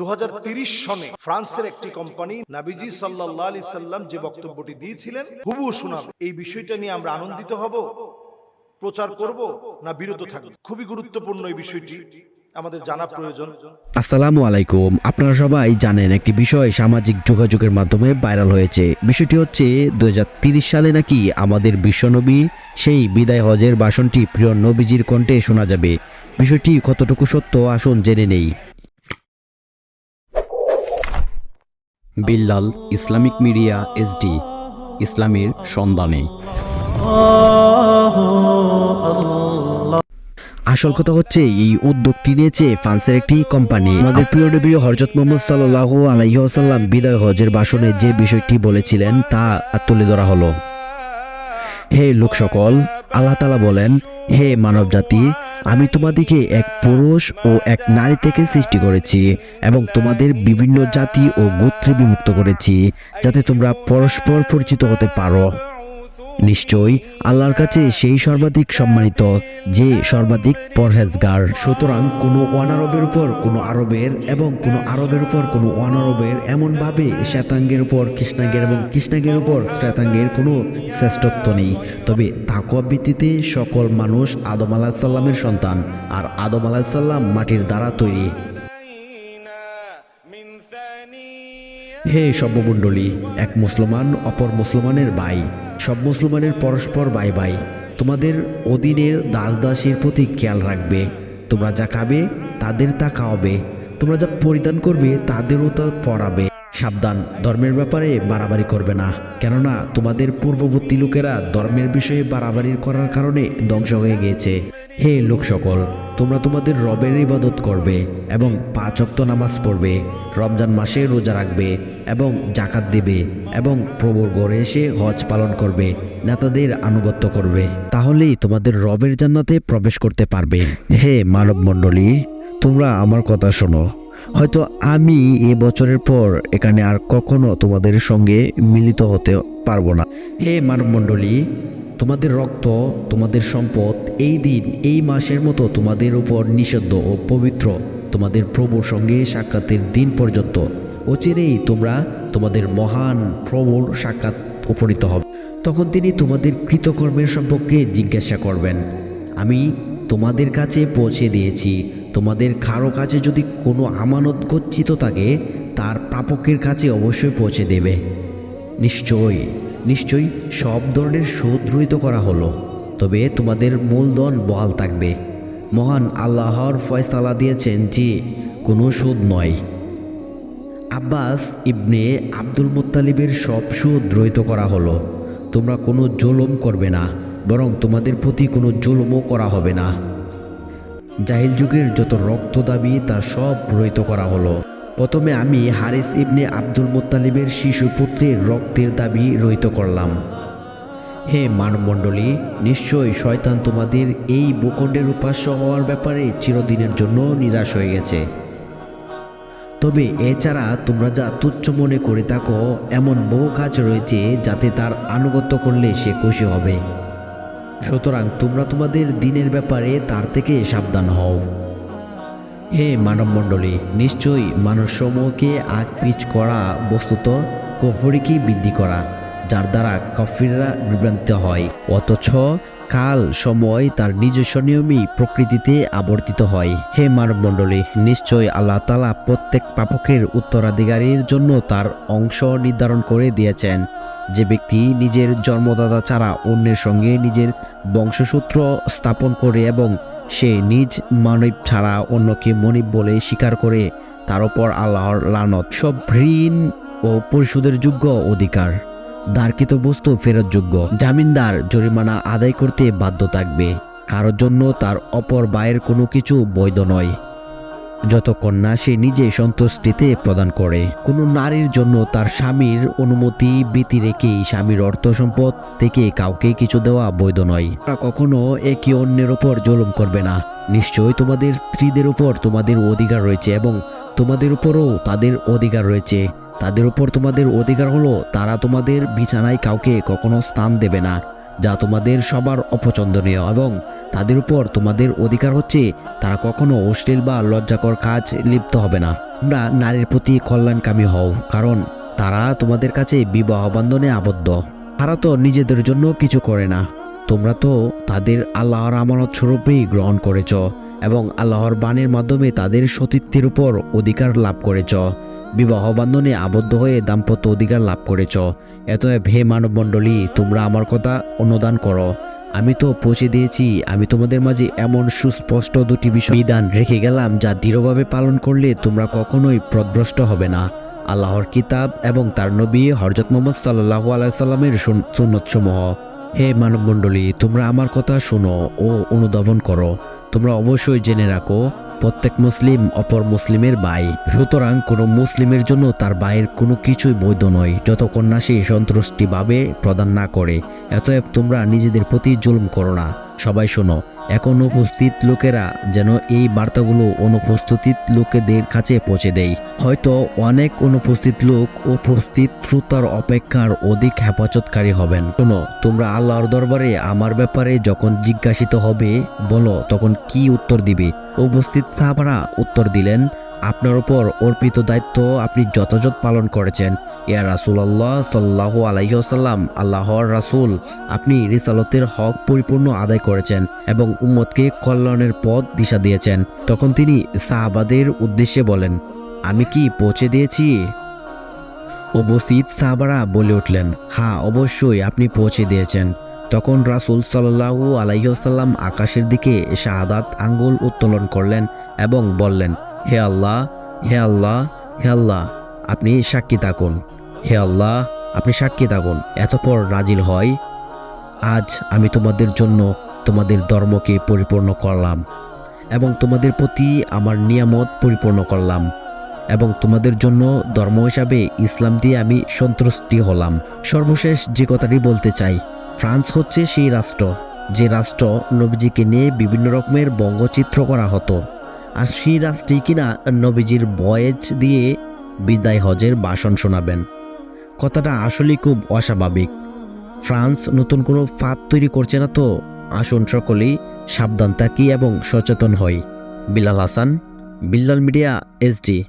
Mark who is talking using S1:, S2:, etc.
S1: দু সনে ফ্রান্সের একটি কোম্পানি নাবিজি সাল্লাহ আলি সাল্লাম যে বক্তব্যটি দিয়েছিলেন হুবু শোনাব। এই বিষয়টা নিয়ে আমরা আনন্দিত হব, প্রচার করব না বিরত থাকব। খুবই গুরুত্বপূর্ণ এই বিষয়টি। আমাদের জানা প্রয়োজন।
S2: আসসালামু আলাইকুম। আপনারা সবাই জানেন একটি বিষয় সামাজিক যোগাযোগের মাধ্যমে ভাইরাল হয়েছে। বিষয়টি হচ্ছে দু সালে নাকি আমাদের বিশ্বনবী সেই বিদায় হজের ভাষণটি প্রিয় নবীজির কণ্ঠে শোনা যাবে। বিষয়টি কতটুকু সত্য আসুন জেনে নেই।
S3: বিল্লাল, ইসলামিক মিডিয়া এসডি ইসলামের সন্ধানে।
S2: আসল কথা হচ্ছে, এই উদ্যোগটি নিয়েছে ফ্রান্সের একটি কোম্পানি। আমাদের প্রিয় নবী হরজত মোহাম্মদ সাল্লাহ আলাইসাল্লাম বিদায় হজের ভাষণে যে বিষয়টি বলেছিলেন, তা তুলে ধরা হলো। হে লোক সকল আল্লাহ তালা বলেন হে মানব জাতি আমি তোমাদিকে এক পুরুষ ও এক নারী থেকে সৃষ্টি করেছি এবং তোমাদের বিভিন্ন জাতি ও গোত্রে বিভক্ত করেছি, যাতে তোমরা পরস্পর পরিচিত হতে পারো। নিশ্চয়ই আল্লাহর কাছে সেই সর্বাধিক সম্মানিত, যে সর্বাধিক পরহেজগার। সুতরাং কোনো ওয়ানারবের উপর কোনো আরবের এবং কোনো আরবের উপর কোনো ওয়ানারবের এমনভাবে শ্বেতাঙ্গের উপর, কৃষ্ণাঙ্গের এবং কৃষ্ণাঙ্গের উপর শ্বেতাঙ্গের কোনো শ্রেষ্ঠত্ব নেই। তবে তাকুয়া ভিত্তিতে সকল মানুষ আদম আলাহিসাল্লামের সন্তান আর আদম আলাহিসাল্লাম মাটির দ্বারা তৈরি। হে সর্বমণ্ডলী, এক মুসলমান অপর মুসলমানের ভাই সব মুসলমানের পরস্পর বাই বাই। তোমাদের অধীনের দাস দাসের প্রতি খেয়াল রাখবে। তোমরা যা খাবে, তাদের তা খাওয়াবে। তোমরা যা পরিধান করবে, তাদেরও তা পড়াবে সাবধান, ধর্মের ব্যাপারে বাড়াবাড়ি করবে না। কেননা তোমাদের পূর্ববর্তী লোকেরা ধর্মের বিষয়ে বাড়াবাড়ি করার কারণে ধ্বংস হয়ে গিয়েছে। হে লোক সকল তোমরা তোমাদের রবের ইবাদত করবে এবং পাঁচ অক্ত নামাজ পড়বে, রমজান মাসে রোজা রাখবে এবং জাকাত দেবে এবং প্রভুর গড়ে এসে হজ পালন করবে, নেতাদের আনুগত্য করবে। তাহলেই তোমাদের রবের জান্নাতে প্রবেশ করতে পারবে। হে মানব মণ্ডলী তোমরা আমার কথা শোনো। হয়তো আমি এ বছরের পর এখানে আর কখনো তোমাদের সঙ্গে মিলিত হতে পারব না। হে মানব মণ্ডলী তোমাদের রক্ত, তোমাদের সম্পদ এই দিন, এই মাসের মতো তোমাদের উপর নিষিদ্ধ ও পবিত্র তোমাদের প্রভুর সঙ্গে সাক্ষাতের দিন পর্যন্ত। অচিরেই তোমরা তোমাদের মহান প্রভুর সাক্ষাৎ উপনীত হবে। তখন তিনি তোমাদের কৃতকর্মের সম্পর্কে জিজ্ঞাসা করবেন। আমি তোমাদের কাছে পৌঁছে দিয়েছি। তোমাদের কারও কাছে যদি কোনো আমানত গচ্ছিত থাকে, তার প্রাপকের কাছে অবশ্যই পৌঁছে দেবে। নিশ্চয়ই নিশ্চয়ই সব ধরনের রহিত করা হলো। তবে তোমাদের মূলধন বহাল থাকবে। মহান আল্লাহর ফয়সালা দিয়েছেন যে, কোনো সুদ নয়। আব্বাস ইবনে আব্দুল মুত্তালিবের সব সুদ রহিত করা হলো। তোমরা কোনো জুলুম করবে না, বরং তোমাদের প্রতি কোনো জুলুমও করা হবে না। জাহিল যুগের যত রক্ত দাবি, তা সব রহিত করা হলো। প্রথমে আমি হারিস ইবনে আব্দুল মোত্তালিবের শিশু পুত্রের রক্তের দাবি রহিত করলাম। হে মানবমণ্ডলী, নিশ্চয়ই শয়তান তোমাদের এই ভূখণ্ডের উপাস্য হওয়ার ব্যাপারে চিরদিনের জন্য নিরাশ হয়ে গেছে। তবে এছাড়া তোমরা যা তুচ্ছ মনে করে থাকো, এমন বহু কাজ রয়েছে যাতে তার আনুগত্য করলে সে খুশি হবে। সুতরাং তোমরা তোমাদের দিনের ব্যাপারে তার থেকে সাবধান হও। হে মানবমণ্ডলী, নিশ্চয়ই মানুষ সমূহকে আগ পিচ করা বস্তুত কফরিকে বৃদ্ধি করা। যার দ্বারা কফিররা বিভ্রান্ত হয়। অথচ কাল সময় তার নিজস্ব নিয়মই প্রকৃতিতে আবর্তিত হয়। হে মানব মণ্ডলী নিশ্চয় আল্লাহ তালা প্রত্যেক পাপকের উত্তরাধিকারীর জন্য তার অংশ নির্ধারণ করে দিয়েছেন। যে ব্যক্তি নিজের জন্মদাতা ছাড়া অন্যের সঙ্গে নিজের বংশসূত্র স্থাপন করে এবং সে নিজ মানব ছাড়া অন্যকে মনিব বলে স্বীকার করে, তার উপর আল্লাহর লানত। সব ঋণ ও পরিশোধের যোগ্য অধিকার। দারকৃত বস্তু ফেরতযোগ্য। জামিনদার জরিমানা আদায় করতে বাধ্য থাকবে। কারোর জন্য তার অপর বায়ের কোনো কিছু বৈধ নয়। যতক্ষণ না সে নিজে সন্তুষ্টিতে প্রদান করে। কোনো নারীর জন্য তার স্বামীর অনুমতি ব্যতি রেখেই স্বামীর অর্থ সম্পদ থেকে কাউকে কিছু দেওয়া বৈধ নয়। তারা কখনো একে অন্যের ওপর জুলুম করবে না। নিশ্চয়ই তোমাদের স্ত্রীদের উপর তোমাদের অধিকার রয়েছে এবং তোমাদের উপরও তাদের অধিকার রয়েছে। তাদের উপর তোমাদের অধিকার হলো, তারা তোমাদের বিছানায় কাউকে কখনো স্থান দেবে না, যা তোমাদের সবার অপছন্দনীয়। এবং তাদের উপর তোমাদের অধিকার হচ্ছে, তারা কখনো অশ্লীল বা লজ্জাকর কাজ লিপ্ত হবে না। তোমরা নারীর প্রতি কল্যাণকামী হও, কারণ তারা তোমাদের কাছে বিবাহ বন্ধনে আবদ্ধ। তারা তো নিজেদের জন্য কিছু করে না। তোমরা তো তাদের আল্লাহর আমানত স্বরূপেই গ্রহণ করেছ, এবং আল্লাহর বাণীর মাধ্যমে তাদের সতীত্বের উপর অধিকার লাভ করেছ। বিবাহ বান্ধনে আবদ্ধ হয়ে দাম্পত্য অধিকার লাভ করেছ। এতএব হে মানবমণ্ডলী, তোমরা আমার কথা অনুদান করো। আমি তো পৌঁছে দিয়েছি, আমি তোমাদের মাঝে এমন সুস্পষ্ট দুটি বিষয় বিধান রেখে গেলাম যা দৃঢ়ভাবে পালন করলে তোমরা কখনোই প্রদ্রষ্ট হবে না। আল্লাহর কিতাব এবং তার নবী হরজত মোহাম্মদ সাল্লাহ আলাইসাল্লামের সুন্নতসমূহ। হে মানবমণ্ডলী, তোমরা আমার কথা শোনো ও অনুধাবন করো। তোমরা অবশ্যই জেনে রাখো প্রত্যেক মুসলিম অপর মুসলিমের ভাই। সুতরাং কোনো মুসলিমের জন্য তার ভাইয়ের কোনো কিছুই বৈধ নয় যতক্ষণ না সে সন্তুষ্টিভাবে প্রদান না করে। এতএব তোমরা নিজেদের প্রতি জুলুম করো না। সবাই শোনো এখন উপস্থিত লোকেরা যেন এই বার্তাগুলো অনুপস্থিত লোকেদের কাছে পৌঁছে দেয়। হয়তো অনেক অনুপস্থিত লোক উপস্থিত শ্রোতার অপেক্ষার অধিক হেফাজতকারী হবেন। শোনো, তোমরা আল্লাহর দরবারে আমার ব্যাপারে যখন জিজ্ঞাসিত হবে, বলো তখন কি উত্তর দিবে? উপস্থিত সাহাবারা উত্তর দিলেন, আপনার উপর অর্পিত দায়িত্ব আপনি যথাযথ পালন করেছেন। ইয়া রাসুলাল্লাহ সাল্লাহ আলাইসাল্লাম আল্লাহর রাসূল, আপনি রিসালতের হক পরিপূর্ণ আদায় করেছেন এবং উম্মতকে কল্যাণের পথ দিশা দিয়েছেন। তখন তিনি সাহাবাদের উদ্দেশ্যে বলেন, আমি কি পৌঁছে দিয়েছি? উপস্থিত সাহাবারা বলে উঠলেন হ্যাঁ অবশ্যই আপনি পৌঁছে দিয়েছেন। তখন রাসূল সাল্লাহু আলাইসাল্লাম আকাশের দিকে শাহাদাত আঙ্গুল উত্তোলন করলেন এবং বললেন, হে আল্লাহ হে আল্লাহ হে আল্লাহ। আপনি সাক্ষী থাকুন। হে আল্লাহ, আপনি সাক্ষী থাকুন। এতপর রাজিল হয়, আজ আমি তোমাদের জন্য তোমাদের ধর্মকে পরিপূর্ণ করলাম এবং তোমাদের প্রতি আমার নিয়ামত পরিপূর্ণ করলাম এবং তোমাদের জন্য ধর্ম হিসাবে ইসলাম দিয়ে আমি সন্তুষ্টি হলাম। সর্বশেষ যে কথাটি বলতে চাই, ফ্রান্স হচ্ছে সেই রাষ্ট্র, যে রাষ্ট্র নবীজিকে নিয়ে বিভিন্ন রকমের বঙ্গচিত্র করা হতো। আর সেই রাষ্ট্রে কিনা নবীজির বয়েজ দিয়ে বিদায় হজের ভাষণ শোনাবেন। কথাটা আসলেই খুব অস্বাভাবিক। ফ্রান্স নতুন কোনো ফাঁদ তৈরি করছে না তো, আসুন সকলেই সাবধান থাকি এবং সচেতন হই। Bilal Hasan, Billal media SD